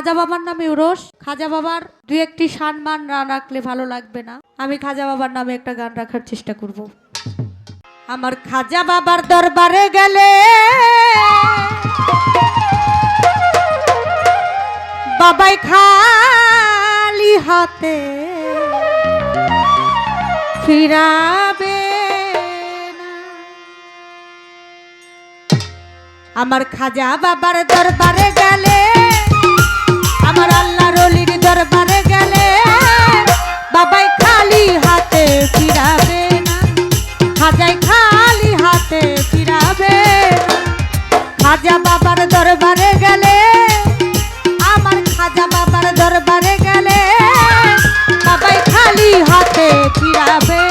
খাজা বাবার নামে উরস। খাজা বাবার দু একটি সম্মান না রাখলে ভালো লাগবে না। আমি খাজা বাবার নামে একটা গান রাখার চেষ্টা করব। আমার খাজা বাবার দরবারে গেলে বাবাই খালি হাতে ফিরাবে আমার খাজা বাবার দরবারে গেলে আমার আল্লাহ রলির গেলে বাবাই খালি হাতে খালি হাতে গেলে খাজা বাবার দরবারে গেলে বাবাই খালি হাতে ফিরাবে